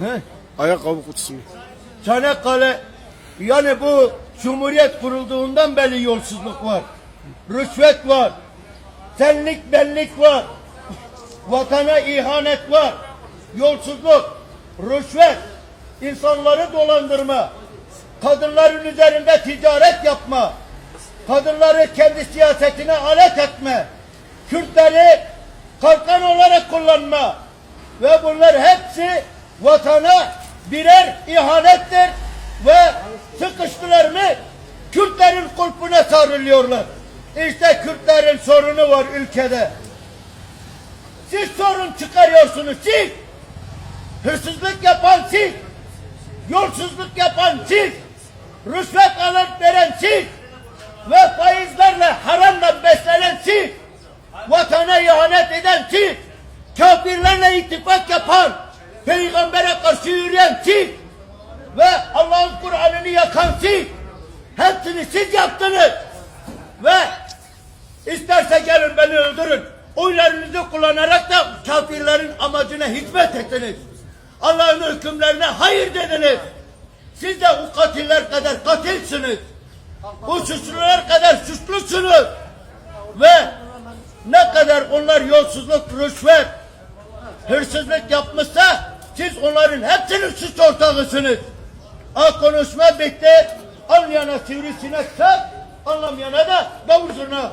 He? Ayakkabı kutusunu. Çanakkale yani bu Cumhuriyet kurulduğundan beri yolsuzluk var. Rüşvet var. Senlik benlik var. Vatana ihanet var. Yolsuzluk, rüşvet, insanları dolandırma, kadınların üzerinde ticaret yapma, kadınları kendi siyasetine alet etme, Kürtleri kalkan olarak kullanma ve bunlar hepsi vatana birer ihanettir ve sıkıştılar mı Kürtlerin kulpuna sarılıyorlar. İşte Kürtlerin sorunu var ülkede. Siz sorun çıkarıyorsunuz siz. Hırsızlık yapan siz. Yolsuzluk yapan siz. Rüşvet alıp veren siz. Ve faizlerle haramla beslenen siz. Vatana ihanet eden siz. Kafirlerle ittifak yapan, siz. Hepsini siz yaptınız. Ve isterse gelin beni öldürün. Oylarınızı kullanarak da kafirlerin amacına hizmet ettiniz. Allah'ın hükümlerine hayır dediniz. Siz de bu katiller kadar katilsiniz. Bu suçlular kadar suçlusunuz. Ve ne kadar onlar yolsuzluk, rüşvet, hırsızlık yapmışsa siz onların hepsinin suç ortağısınız. A konuşma bitti. Anlayana sivrisinek sak, anlamayana da davul zurna.